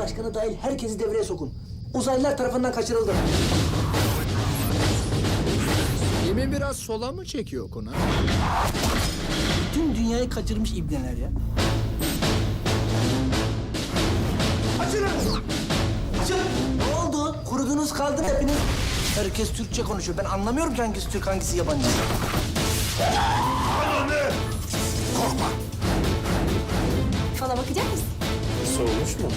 başkanı dahil herkesi devreye sokun. Uzaylılar tarafından kaçırıldı. Gemi biraz sola mı çekiyor Kuna? Tüm dünyayı kaçırmış ibneler ya. Açılın! Açıl! Ne oldu? Kurudunuz kaldınız hepiniz. Herkes Türkçe konuşuyor. Ben anlamıyorum ki hangisi Türk hangisi yabancı. Fala bakacak mısın? Soğumuş mu?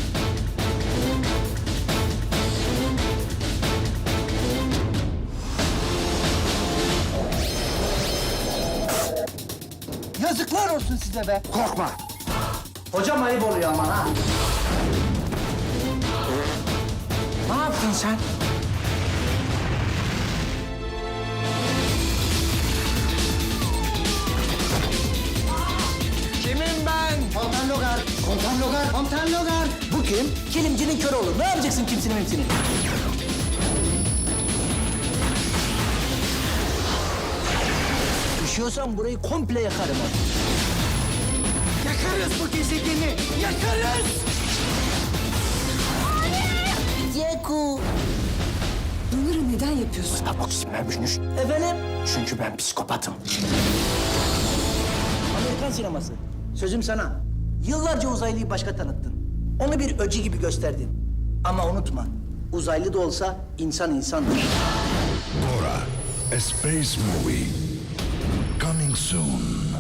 Yazıklar olsun size be. Korkma. Hocam ayıp oluyor ama ha. Ne yaptın sen? Kimim ben? Komutan Logar. Komutan Logar. Komutan Logar. Bu kim? Kilimcinin körü olur. Ne yapacaksın kimsinin hepsini? Üşüyorsan burayı komple yakarım. ha. Yakarız bu gezegeni. Yakarız. Yeku. Bunları neden yapıyorsun? Amoksisim vermişmiş. Efendim? Çünkü ben psikopatım. Amerikan sineması. Sözüm sana. Yıllarca uzaylıyı başka tanıttın. Onu bir öcü gibi gösterdin. Ama unutma, uzaylı da olsa insan insandır. Dora, a space movie. soon.